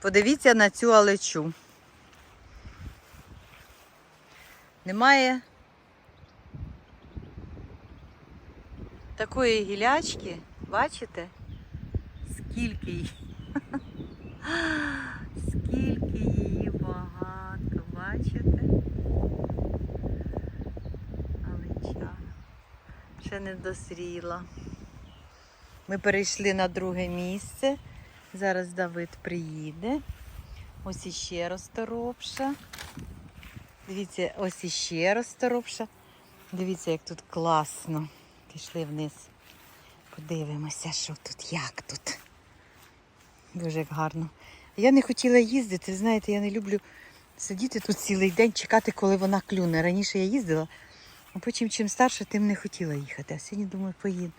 Подивіться на цю алечу. Немає такої гілячки, бачите? Скільки її? Скільки її багато, бачите? Алеча. Ще не дозріла. Ми перейшли на друге місце. Зараз Давид приїде. Ось іще розторопша. Дивіться, ось іще розторопша. Дивіться, як тут класно. Пішли вниз. Подивимося, що тут, як тут. Дуже гарно. Я не хотіла їздити, знаєте, я не люблю сидіти тут цілий день, чекати, коли вона клюне. Раніше я їздила, а потім, чим старше, тим не хотіла їхати. А сьогодні думаю, поїду.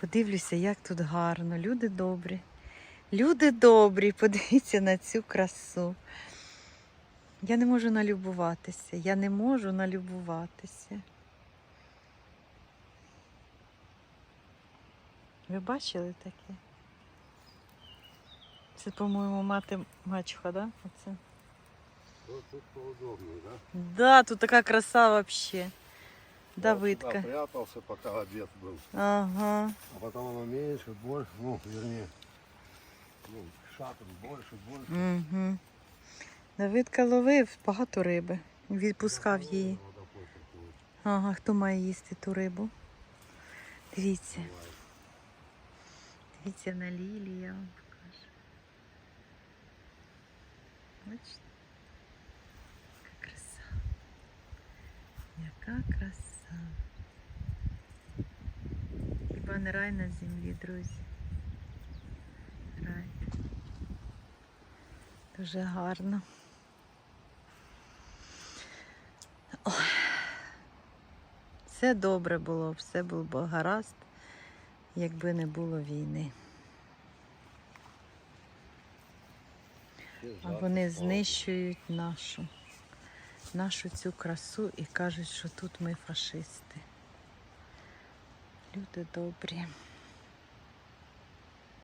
Подивлюся, як тут гарно. Люди добрі. Люди добрі, подивіться на цю красу. Я не можу налюбуватися. Я не можу налюбуватися. Ви бачили таке? Це, по-моєму, мати мачуха, да? Оце. Вот тут поудобнее, да? Да, тут така краса вообще. Я Давидка. сюда прятался, пока обед был. Ага. А потом оно меньше, больше, ну, вернее, ну, шатом больше, больше. Угу. Давидка ловив багато риби. Відпускав її. Ага, хто має їсти ту рибу? Дивіться. Дивіться на лілії, я вам покажу. Бачите? Яка краса. Яка краса. Хіба не рай на землі, друзі? Рай. Дуже гарно. Ой. Все добре було, все було б гаразд, якби не було війни. А вони знищують нашу, нашу цю красу і кажуть, що тут ми фашисти. Люди добрі.